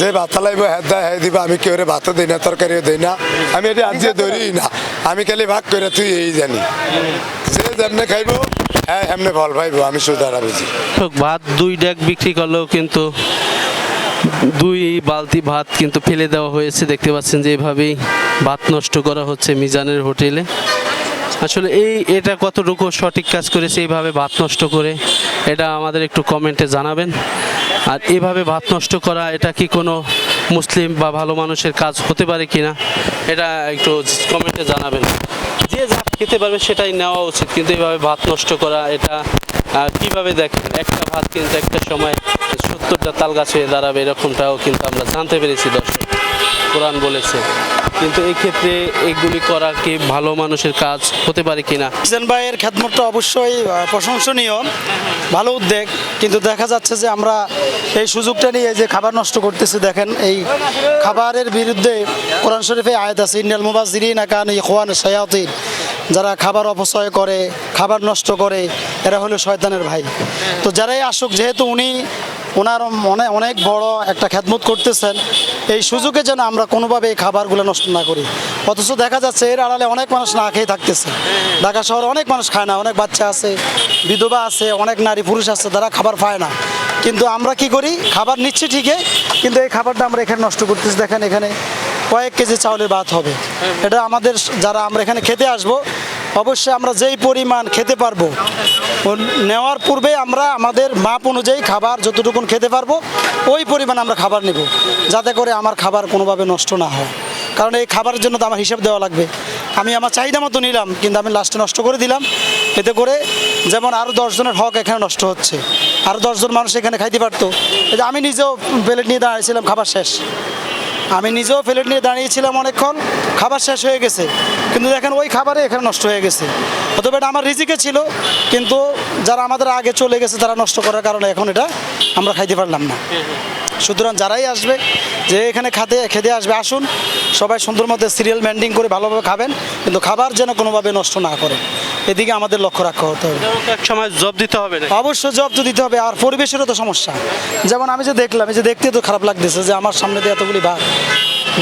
যে ভাত লাইব হ্যাঁ দেয় দিব, আমি কেউ ভাতও দিই না, তরকারিও দিই না। আমি এটি আনছে ধরি না। আমি খালি ভাগ করে তুই এই জানি। সে যেমনে খাইব হ্যাঁ এমনি ফল পাইব, আমি সুদারা বুঝি। ভাত দুই ডেক বিক্রি করলেও কিন্তু দুই বালতি ভাত কিন্তু ফেলে দেওয়া হয়েছে। দেখতে পাচ্ছেন যে এভাবেই ভাত নষ্ট করা হচ্ছে মিজানের হোটেলে। আসলে এই, এটা কতটুকু সঠিক কাজ করেছে, এইভাবে ভাত নষ্ট করে, এটা আমাদের একটু কমেন্টে জানাবেন। আর এভাবে ভাত নষ্ট করা, এটা কি কোনো মুসলিম বা ভালো মানুষের কাজ হতে পারে কি না? এটা একটু কমেন্টে জানাবেন। যে যা খেতে পারবে সেটাই নেওয়া উচিত, কিন্তু এভাবে ভাত নষ্ট করা, এটা কীভাবে দেখেন? একটা ভাত কিন্তু একটা সময় সত্তরটা তাল গাছে দাঁড়াবে, এরকমটাও কিন্তু আমরা জানতে পেরেছি, দর্শক। কোরআন বলেছে। কিন্তু এই ক্ষেত্রে এগুলি করা কি ভালো মানুষের কাজ হতে পারে কিনা? হোসেন ভাইয়ের খ্যাতমতটা অবশ্যই প্রশংসনীয়, ভালো উদ্যোগ, কিন্তু দেখা যাচ্ছে যে আমরা এই সুযোগটা নিয়ে যে খাবার নষ্ট করতেছি, দেখেন এই খাবারের বিরুদ্ধে কোরআন শরীফে আয়াত আছে ইন্ডিয়াল মুবাজিরিন আকান ইখওয়ান শায়াতিন যারা খাবার অপচয় করে, খাবার নষ্ট করে, এরা হলো শয়তানের ভাই। তো যারাই আসুক, যেহেতু উনি ওনার মনে অনেক বড় একটা খ্যাতমত করতেছেন। এই সুযোগে যেন আমরা কোনোভাবে এই খাবারগুলো নষ্ট না করি। অথচ দেখা যাচ্ছে এর আড়ালে অনেক মানুষ না খেয়ে থাকতেছে। ঢাকা শহরে অনেক মানুষ খায় না, অনেক বাচ্চা আছে, বিধবা আছে, অনেক নারী পুরুষ আছে, তারা খাবার পায় না। কিন্তু আমরা কি করি? খাবার নিচ্ছি ঠিকই, কিন্তু এই খাবারটা আমরা এখানে নষ্ট করতেছি। দেখেন এখানে কয়েক কেজি চাউলের ভাত হবে। এটা আমাদের, যারা আমরা এখানে খেতে আসব অবশ্যই আমরা যেই পরিমাণ খেতে পারব নেওয়ার পূর্বে আমরা আমাদের মাপ অনুযায়ী খাবার যতটুকুন খেতে পারব, ওই পরিমাণ আমরা খাবার নেব, যাতে করে আমার খাবার কোনোভাবে নষ্ট না হয়। কারণ এই খাবারের জন্য তো আমার হিসাব দেওয়া লাগবে। আমি আমার চাহিদা মতো নিলাম, কিন্তু আমি লাস্টে নষ্ট করে দিলাম। এতে করে যেমন আরও দশজনের হক এখানে নষ্ট হচ্ছে। আরও দশজন মানুষ এখানে খাইতে পারতো। আমি নিজেও প্লেট নিয়ে দাঁড়িয়েছিলাম খাবার শেষ। আমি নিজেও প্লেট নিয়ে দাঁড়িয়েছিলাম অনেকক্ষণ, খাবার শেষ হয়ে গেছে। কিন্তু দেখেন ওই খাবারে এখানে নষ্ট হয়ে গেছে। অথবা এটা আমার রিজিকে ছিল, কিন্তু যারা আমাদের আগে চলে গেছে তারা নষ্ট করার কারণে এখন এটা আমরা খাইতে পারলাম না। সুতরাং যারাই আসবে যে এখানে খাতে খেতে আসবে আসুন। সবাই সুন্দর মধ্যে সিরিয়াল মেনটেন করে ভালোভাবে খাবেন কিন্তু খাবার যেন কোনোভাবে নষ্ট না করে। এদিকে আমাদের লক্ষ্য রাখা হতে হবে। এক সময় জব দিতে হবে অবশ্যই জব তো দিতে হবে আর পরিবেশেরও তো সমস্যা। যেমন আমি যে দেখলাম এই যে দেখতে তো খারাপ লাগতেছে যে আমার সামনে দিয়ে এতগুলি ভাত।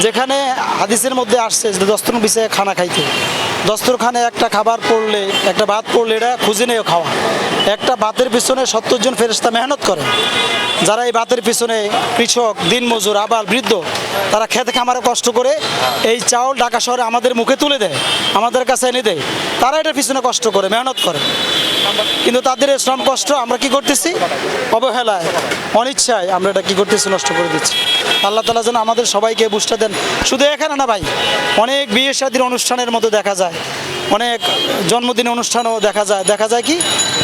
যেখানে হাদিসের মধ্যে আসছে যে দস্তর বিষয়ে খানা খাইতে। দস্তরখানে একটা খাবার পড়লে একটা ভাত পড়লে এটা খুঁজে নিয়ে খাওয়া। একটা ভাতের পিছনে সত্তর জন ফেরেস্তা মেহনত করে। যারা এই ভাতের পিছনে কৃষক, দিনমজুর আবার বৃদ্ধ, তারা খেতে খামারে কষ্ট করে এই চাউল ঢাকা শহরে আমাদের মুখে তুলে দেয়, আমাদের কাছে এনে দেয়। তারা এটার পিছনে কষ্ট করে, মেহনত করে। কিন্তু তাদের শ্রম কষ্ট আমরা কি করতেছি? অবহেলায়, অনিচ্ছায় আমরা এটা কি করতেছি, নষ্ট করে দিচ্ছি। আল্লাহ তালা যেন আমাদের সবাইকে বুঝটা দেন। শুধু এখানে না ভাই, অনেক বিয়ে শাদীর অনুষ্ঠানের মতো দেখা যায়। অনেক জন্মদিন অনুষ্ঠানও দেখা যায়। দেখা যায় কি,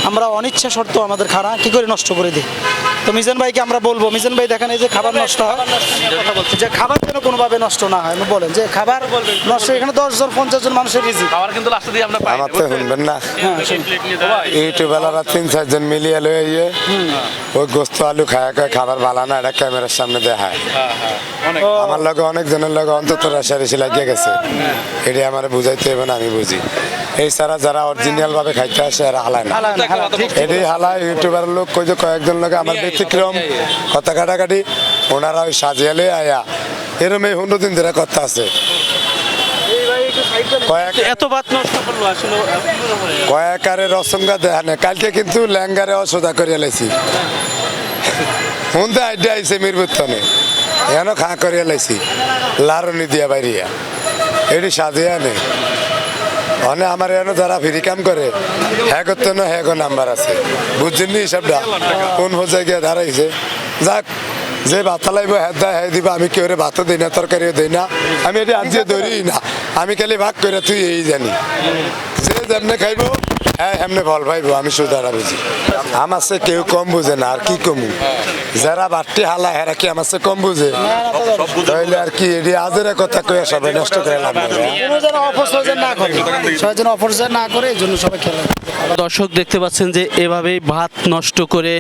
আমরা অনিচ্ছা শর্ত আমাদের খারা কী করে নষ্ট করে দিই? তো মিজান ভাইকে আমরা বলব মিজান ভাই দেখেন এই যে খাবার নষ্ট হয়। যে খাবার যেন কোনোভাবে নষ্ট না হয় বলেন যে খাবার নষ্ট এখানে দশ জন পঞ্চাশ জন মানুষের রিজিক। খাবার কিন্তু লাস্টে দিয়ে আমরা আমার তো শুনবেন না। হ্যাঁ শুনুন। ইউটিউবেলারা তিন চারজন মিলিয়ে লয়ে ইয়ে ওই গোস্ত আলু খায় খায় খাবার ভালো না এটা ক্যামেরার সামনে দেখায়। আমার লগে অনেক জনের লগে অন্তত রাশারেশি লাগিয়ে গেছে। এটি আমার বুঝাইতে হবে না আমি বুঝি। এই ছাড়া যারা অরিজিনাল ভাবে খাইতে আসে এরা হালায় না। হালান, হালান, এটি হালায় ইউটিউবার লোক কই যে কয়েকজন লোকে আমার ব্যতিক্রম কথা কাটাকাটি ওনারা ওই সাজিয়ালে আয়া। এরম এই হুন্ডো দিন ধরে কথা আছে? কয়েকারে রসঙ্গা দেখানে কালকে কিন্তু ল্যাঙ্গারে অসোদা করিয়া লাইছি। হুন্দে আইডিয়া আইছে মিরবুত্তনে এখানে খা করিয়া লাইছি। লারনি দিয়া বাইরিয়া। এটি সাজিয়া নেই। অনে আমার এখানে যারা ফ্রি কাম করে হ্যাঁ করতে না হ্যাঁ নাম্বার আছে। বুঝছেন নি হিসাবটা? কোন হোজায় গিয়ে দাঁড়াইছে? যাক, যে ভাত লাইব হ্যাঁ দা হ্যাঁ দিব, আমি কেউ ভাতও দিই না, তরকারিও দিই না। আমি এটা আজকে ধরি না। আমি খালি ভাগ করে তুই এই জানি। সে যেমনে খাইব হ্যাঁ এমনি ফল পাইব আমি সুদারা বুঝি। আমার সে কেউ কম বুঝে না আর কি কমু? যারা বাড়তি হালা হেরা কি আমার সে কম বুঝে? তাইলে আর কি এটি আজের কথা কয়ে সবাই নষ্ট করে লাভ না করে। সবাই যেন অপচয় না করে এই জন্য সবাই খেলে। দর্শক দেখতে পাচ্ছেন যে এভাবেই ভাত নষ্ট করে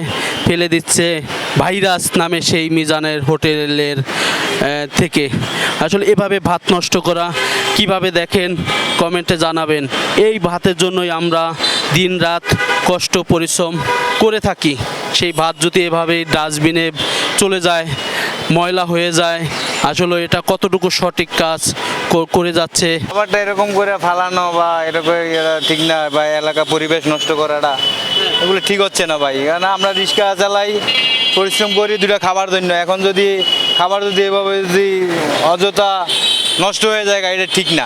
ফেলে দিচ্ছে ভাইরাস নামে সেই মিজানের হোটেলের থেকে। আসলে এভাবে ভাত নষ্ট করা কীভাবে দেখেন? কমেন্টে জানাবেন। এই ভাতের জন্যই আমরা দিন রাত কষ্ট, পরিশ্রম করে থাকি। সেই ভাত যদি এভাবে ডাস্টবিনে চলে যায়, ময়লা হয়ে যায়, আসলে এটা কতটুকু সঠিক কাজ করে যাচ্ছে? খাবারটা এরকম করে ফালানো বা এরকম এরা ঠিক না বা এলাকা পরিবেশ নষ্ট করাটা, এগুলো ঠিক হচ্ছে না ভাই। কারণ আমরা রিক্সা চালাই, পরিশ্রম করি দুটা খাবার জন্য। এখন যদি খাবার যদি এভাবে যদি অযথা নষ্ট হয়ে যায় এটা ঠিক না।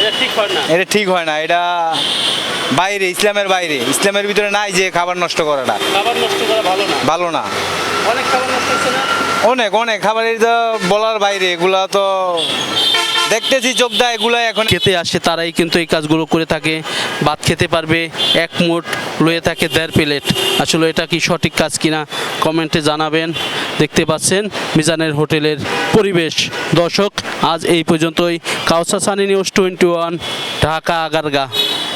এটা ঠিক হয় না। এটা ঠিক হয় না এটা বাইরে ইসলামের বাইরে। ইসলামের ভিতরে নাই যে খাবার নষ্ট করাটা। খাবার নষ্ট করা ভালো না। ভালো না। অনেক খাবার নষ্ট হচ্ছে না? অনেক অনেক। খাবার এটা বলার বাইরে এগুলা তো দেখতেছি দা এগুলা এখন। খেতে আসে তারাই কিন্তু এই কাজগুলো করে থাকে, ভাত খেতে পারবে, এক মোট লয়ে থাকে দেড় প্লেট। আসলে এটা কি সঠিক কাজ কিনা কমেন্টে জানাবেন। দেখতে পাচ্ছেন মিজানের হোটেলের পরিবেশ। দর্শক, আজ এই পর্যন্তই। কাউসা Sunny news twenty one, Dhaka Agargaon.